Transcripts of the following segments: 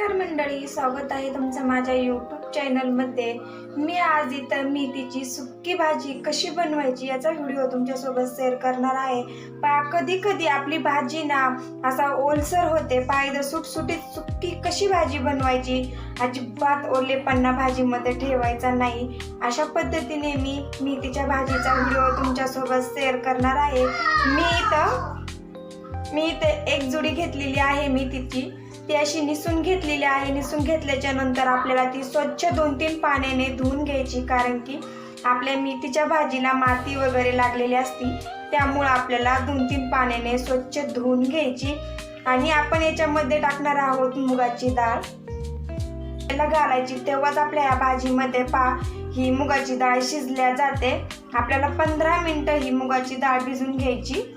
नमस्कार मंडळी स्वागत आहे तुमचं माझ्या यूट्यूब चॅनलमध्ये मी आज इथं मेथीची सुक्की भाजी कशी बनवायची याचा व्हिडिओ तुमच्यासोबत शेअर करणार आहे. पा कधी कधी आपली भाजी ना असा ओलसर होते पायदा सुटसुटीत सुक्की कशी भाजी बनवायची? अजिबात ओलेपणा भाजीमध्ये ठेवायचा नाही. अशा पद्धतीने मी मेथीच्या भाजीचा व्हिडिओ तुमच्यासोबत शेअर करणार आहे. मी इथं मी इथं एक जुडी घेतलेली आहे मेथीची. ती अशी निसून घेतलेली आहे. निसून घेतल्याच्या नंतर आपल्याला ती स्वच्छ दोन तीन पाण्याने धुवून घ्यायची. कारण की आपल्या मेथीच्या भाजीला माती वगैरे लागलेली असती त्यामुळं आपल्याला दोन तीन पाण्याने स्वच्छ धुवून घ्यायची. आणि आपण याच्यामध्ये टाकणार आहोत मुगाची डाळ. त्याला घालायची. तेव्हाच आपल्या या भाजीमध्ये पा ही मुगाची डाळ शिजल्या जाते. आपल्याला पंधरा मिनटं ही मुगाची डाळ भिजून घ्यायची.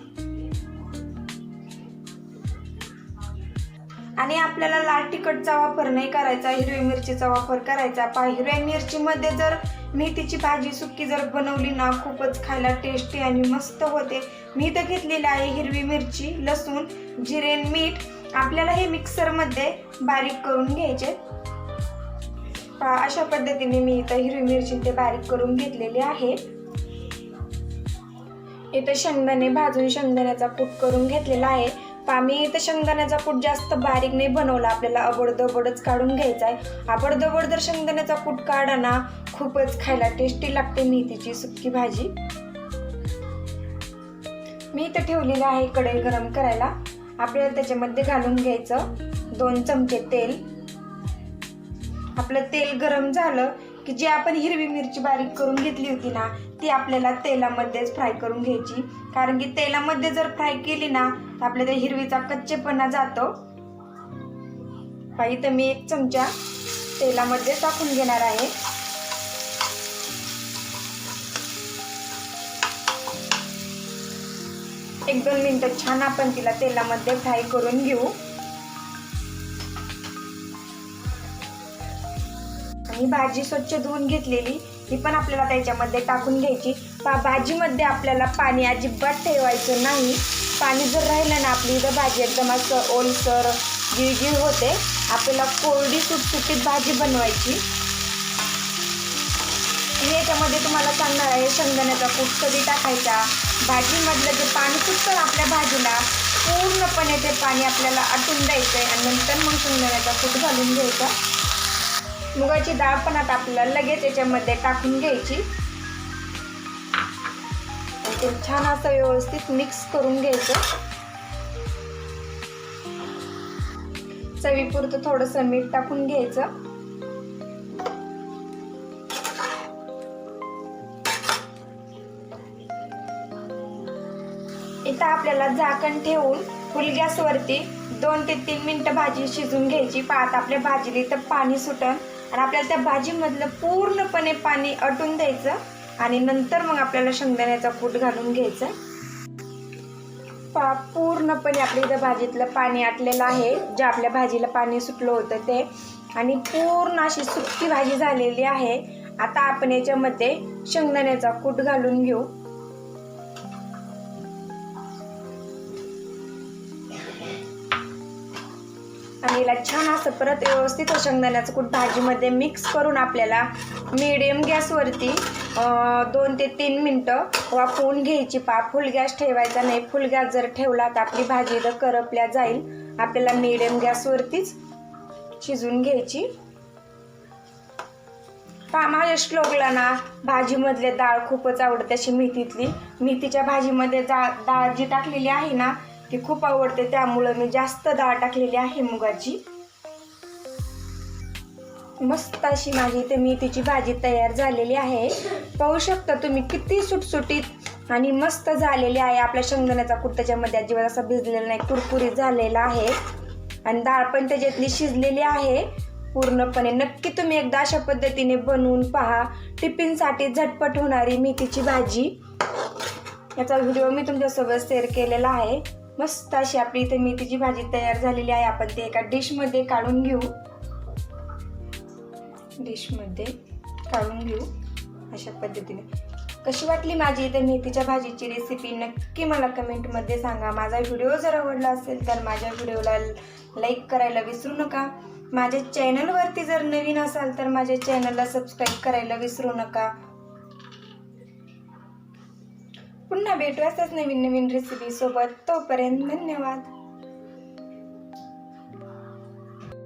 आणि आपल्याला लाल तिखटचा वापर नाही करायचा हिरवी मिरचीचा वापर करायचा. पा हिरव्या मिरचीमध्ये जर मेथीची भाजी सुक्की जर बनवली ना खूपच खायला टेस्टी आणि मस्त होते. मी तर घेतलेली आहे हिरवी मिरची लसूण जिरे मीठ. आपल्याला हे मिक्सरमध्ये बारीक करून घ्यायचे. पा अशा पद्धतीने मी इथं हिरवी मिरची ते बारीक करून घेतलेली आहे. इथं शेंगदाणे भाजून शेंगदाण्याचा कूट करून घेतलेला आहे. पा मी इथं शेंगदाण्याचा कूट जास्त बारीक नाही बनवला. आपल्याला अबडदबडच काढून घ्यायचा आहे. अबडदबड जर शेंगदाण्याचा कूट काढा ना खूपच खायला टेस्टी लागते मेथीची सुक्की भाजी. मी इथं ठेवलेलं आहे कढई गरम करायला. आपल्याला त्याच्यामध्ये घालून घ्यायचं दोन चमचे तेल. आपलं तेल गरम झालं की जी आपण हिरवी मिरची बारीक करून घेतली होती ना ती आपल्याला तेलामध्येच फ्राय करून घ्यायची. कारण की तेलामध्ये जर फ्राय केली ना तर आपल्या त्या हिरवीचा कच्चेपणा जातो. इथं मी एक चमचा तेलामध्ये टाकून घेणार आहे. एक दोन मिनटं छान आपण तिला तेलामध्ये फ्राय करून घेऊ. आणि भाजी स्वच्छ धुवून घेतलेली ही पण आपल्याला त्याच्यामध्ये टाकून घ्यायची. पा भाजीमध्ये आपल्याला पाणी अजिबात ठेवायचं नाही. पाणी जर राहिलं ना आपली इथं भाजी एकदम असं ओलसर गिळगिळ होते. आपल्याला कोरडी सुटसुटीत भाजी बनवायची. मी याच्यामध्ये तुम्हाला सांगणार आहे शेंगदाण्याचा कूट कधी टाकायचा? भाजीमधलं जे पाणी सुटतं आपल्या भाजीला पूर्णपणे ते पाणी आपल्याला आटून द्यायचं आहे आणि नंतर मग शेंगदाण्याचा कूट घालून घ्यायचा. मुगाची डाळ पण आता आपल्याला लगेच याच्यामध्ये टाकून घ्यायची. ते छान असं व्यवस्थित मिक्स करून घ्यायचं. चवीपुरतं थोडंसं मीठ टाकून घ्यायचं. इथं आपल्याला झाकण ठेवून फुल गॅसवरती दोन ते तीन मिनटं भाजी शिजून घ्यायची. पाहत आपल्या भाजीला इथं पाणी सुटण आणि आपल्याला त्या भाजीमधलं पूर्णपणे पाणी अटून द्यायचं आणि नंतर मग आपल्याला शेंगदाण्याचा कूट घालून घ्यायचं. पा पूर्णपणे आपल्या इथं भाजीतलं पाणी आटलेलं आहे. जे आपल्या भाजीला पाणी सुटलं होतं ते. आणि पूर्ण अशी सुकी भाजी झालेली आहे. आता आपण याच्यामध्ये शेंगदाण्याचा कूट घालून घेऊ. आणि छान असं परत व्यवस्थित शेंगदाण्याचं कूट भाजीमध्ये मिक्स करून आपल्याला मिडियम गॅसवरती दोन ते तीन मिनटं वाफवून घ्यायची. पा फुल गॅस ठेवायचा नाही. फुल गॅस जर ठेवला तर आपली भाजी इथं करपल्या जाईल. आपल्याला मिडियम गॅसवरतीच शिजवून घ्यायची. पा माझ्या श्लोकला ना भाजीमधले डाळ खूपच आवडते अशी मेथीतली. मेथीच्या भाजीमध्ये जा डाळ जी टाकलेली आहे ना ती खूप आवडते त्यामुळं मी जास्त डाळ टाकलेली आहे मुगाची. मस्त अशी माझी इथे मेथीची भाजी तयार झालेली आहे. पाहू शकता तुम्ही किती सुटसुटीत आणि मस्त झालेली आहे. आपल्या शेंगदाण्याचा कूट त्याच्यामध्ये अजिबात असा भिजलेला नाही कुरकुरीत झालेला आहे. आणि डाळ पण त्याच्यातली शिजलेली आहे. पूर्णपणे नक्की तुम्ही एकदा अशा पद्धतीने बनवून पहा. टिफिनसाठी झटपट होणारी मेथीची भाजी. याचा व्हिडिओ मी तुमच्यासोबत शेअर केलेला आहे. मस्त अशी आपली इथे मेथीची भाजी तयार झालेली आहे. आपण ते एका डिशमध्ये काढून घेऊ. डिशमध्ये काढून घेऊ अशा पद्धतीने. कशी वाटली माझी इथे मेथीच्या भाजीची रेसिपी नक्की मला कमेंटमध्ये सांगा. माझा व्हिडिओ जर आवडला असेल तर माझ्या व्हिडिओला लाईक करायला विसरू नका. माझ्या चॅनलवरती जर नवीन असाल तर माझ्या चॅनलला सबस्क्राईब करायला विसरू नका. पुन्हा भेटू असंच नवीन नवीन रेसिपी सोबत. तोपर्यंत धन्यवाद.